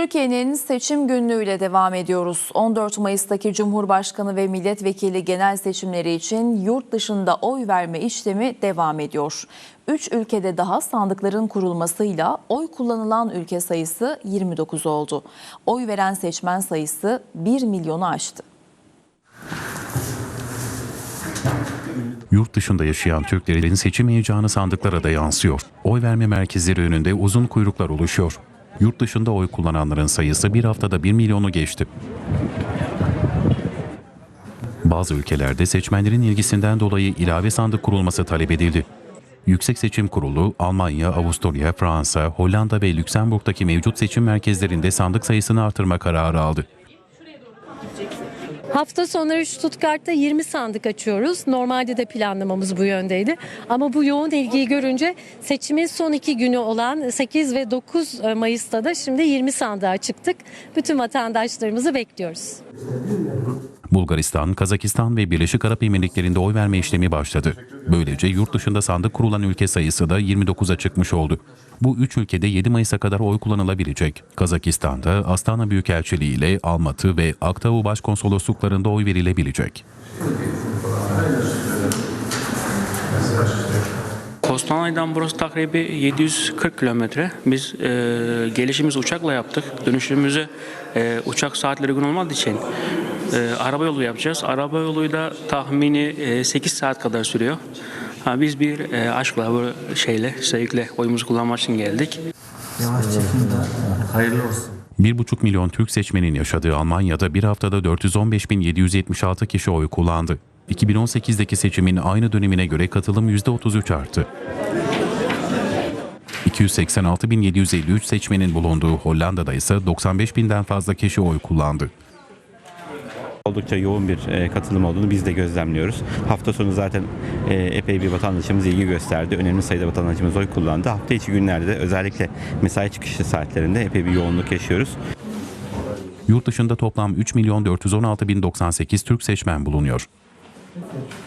Türkiye'nin seçim günlüğüyle devam ediyoruz. 14 Mayıs'taki Cumhurbaşkanı ve milletvekili genel seçimleri için yurt dışında oy verme işlemi devam ediyor. 3 ülkede daha sandıkların kurulmasıyla oy kullanılan ülke sayısı 29 oldu. Oy veren seçmen sayısı 1 milyonu aştı. Yurt dışında yaşayan Türklerin seçim heyecanı sandıklara da yansıyor. Oy verme merkezleri önünde uzun kuyruklar oluşuyor. Yurt dışında oy kullananların sayısı bir haftada 1 milyonu geçti. Bazı ülkelerde seçmenlerin ilgisinden dolayı ilave sandık kurulması talep edildi. Yüksek Seçim Kurulu, Almanya, Avusturya, Fransa, Hollanda ve Lüksemburg'daki mevcut seçim merkezlerinde sandık sayısını artırma kararı aldı. Hafta sonları Stuttgart'ta 20 sandık açıyoruz. Normalde de planlamamız bu yöndeydi. Ama bu yoğun ilgiyi görünce seçimin son iki günü olan 8 ve 9 Mayıs'ta da şimdi 20 sandığa çıktık. Bütün vatandaşlarımızı bekliyoruz. Bulgaristan, Kazakistan ve Birleşik Arap Emirlikleri'nde oy verme işlemi başladı. Böylece yurt dışında sandık kurulan ülke sayısı da 29'a çıkmış oldu. Bu üç ülkede 7 Mayıs'a kadar oy kullanılabilecek. Kazakistan'da Astana Büyükelçiliği ile Almatı ve Aktavu Başkonsolosluklarında oy verilebilecek. Kostanay'dan burası takribi 740 kilometre. Biz e, gelişimizi uçakla yaptık. Dönüşümüzü e, uçak saatleri gün olmadığı için e, araba yolu yapacağız. Araba yolu da tahmini e, 8 saat kadar sürüyor. Ha, biz bir e, aşkla, bu şeyle, sevgiyle oyumuzu kullanmak için geldik. Yavaş çekin de hayırlı olsun. 1,5 milyon Türk seçmenin yaşadığı Almanya'da bir haftada 415.776 kişi oy kullandı. 2018'deki seçimin aynı dönemine göre katılım %33 arttı. 286.753 seçmenin bulunduğu Hollanda'da ise 95.000'den fazla kişi oy kullandı. Oldukça yoğun bir e, katılım olduğunu biz de gözlemliyoruz. Hafta sonu zaten e, epey bir vatandaşımız ilgi gösterdi. Önemli sayıda vatandaşımız oy kullandı. Hafta içi günlerde de özellikle mesai çıkışı saatlerinde epey bir yoğunluk yaşıyoruz. Yurt dışında toplam 3 milyon 416 bin 98 Türk seçmen bulunuyor.